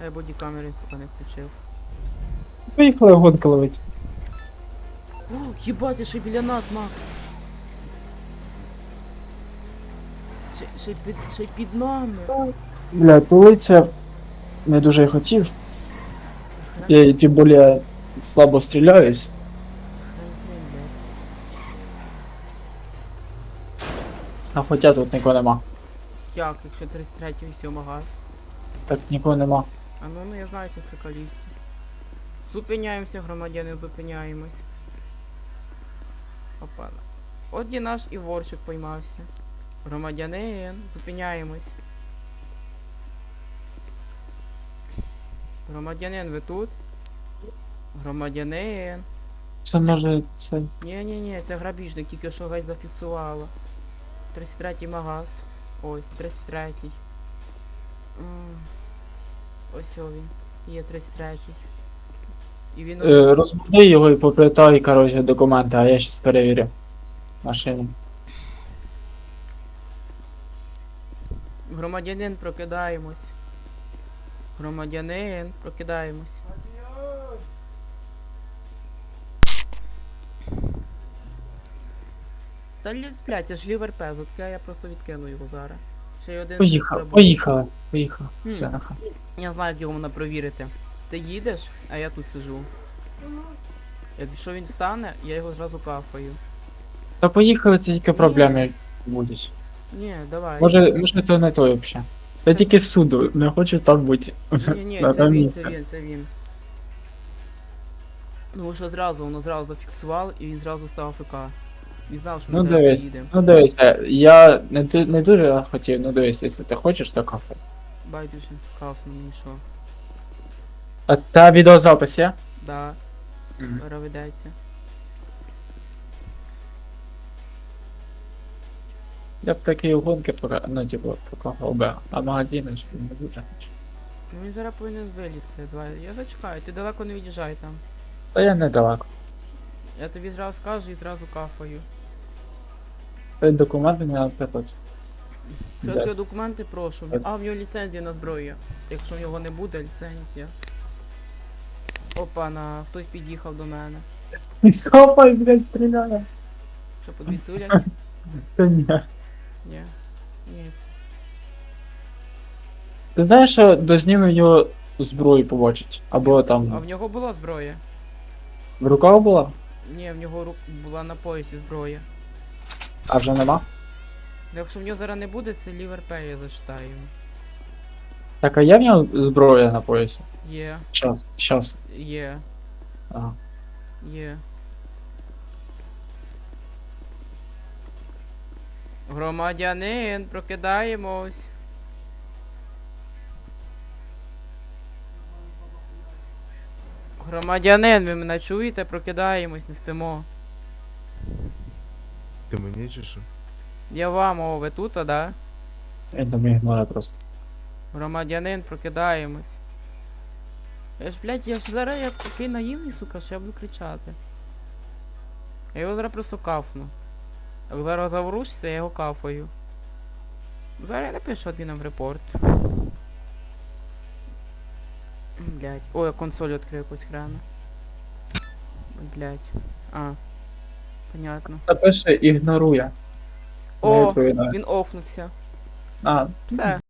А я боді камери поки не включив. Поїхали гонку ловити. О, їбать, я ще біля нас, Макс. Ще, ще, під, ще під нами. Бля, тулиться не дуже хотів. Я і тим більше слабо стріляюсь. Хрен з ним, блядь. А хоча тут нікого нема. Як, якщо 33-й все магаз? Так нікого нема. А ну, ну я знаю цих приколістів. Зупиняємося, громадяни, зупиняємось. Опа. От і наш і ворчик поймався. Громадянин, зупиняємось. Громадянин, ви тут? Громадянин. Це може це. Ні-ні-ні, це грабіжник, тільки що геть зафіксувала. 33-й магаз. Ось, 33-й. Ось він. Є 33-й. І він... Е, розбуди його і попитай, коротше, документи, а я щас перевірю. Машину. Громадянин, прокидаємось. Громадянин, прокидаємось. Та лі, блядь, це ж лівер пез, от я просто відкину його зараз. Ще й один... Поїхали, забув. поїхали, поїхали. Все, нахай. Я знаю, як його можна провірити. Ти їдеш, а я тут сижу. Якщо він встане, я його зразу кафаю. Та поїхали, це тільки проблеми будуть. Ні, давай. Може, може то не той взагалі. Я тільки з суду, не хочу там бути. Ні, ні, на це тому він, місці. це він, це він. Ну що зразу, воно зразу зафіксувало і він зразу став АФК. Він знав, що ми Ну зараз дивись, приїдемо. ну дивися, я не, ду- не дуже хотів, ну дивись, якщо ти хочеш, то кафе. Байдуже, кафну мені що. А та відеозапис є? Да, Мгм. Я б такі гонки пока, ну типу, покохав би, а магазини ж не дуже. Ну він зараз повинен вилізти. Давай, я зачекаю, ти далеко не від'їжджай там. Та я недалеко. Я тобі зразу скажу і зразу кафаю. Документи не наприклад. Що Взяти. документи прошу? Так. А, в нього ліцензія на зброю. Якщо в нього не буде, ліцензія. Опа, на хтось під'їхав до мене. Хопай, блядь, стріляє. Що подвітулять? Та ні. Ні. Ні. Ти знаєш, що дожніми його зброю побачить? Або А там в нього була зброя? в руках була, Ні, в нього ру- була на поясі зброя. а вже нема. Ну, Якщо в нього зараз не буде, це ліверпей я зачитаю. Так, а є в нього зброя на поясі? Є, Щас, щас. є, Ага. є. Громадянин, прокидаємось. Громадянин, ви мене чуєте? Прокидаємось, не спимо. Ти мені чи що? Я вам, о, ви тут, а да? Він там ігноре просто. Громадянин, прокидаємось. Я ж, блядь, я ж зараз як такий наївний, сука, що я буду кричати. Я його зараз просто кафну. Як зараз заворушиться, я його кафаю. Зараз я напишу адмінам в репорт. М, Блядь. Ой, я консоль відкрив якусь хрену. Блядь. А. Понятно. Та пише ігнорує. О, відповідає. він офнувся. А, Все.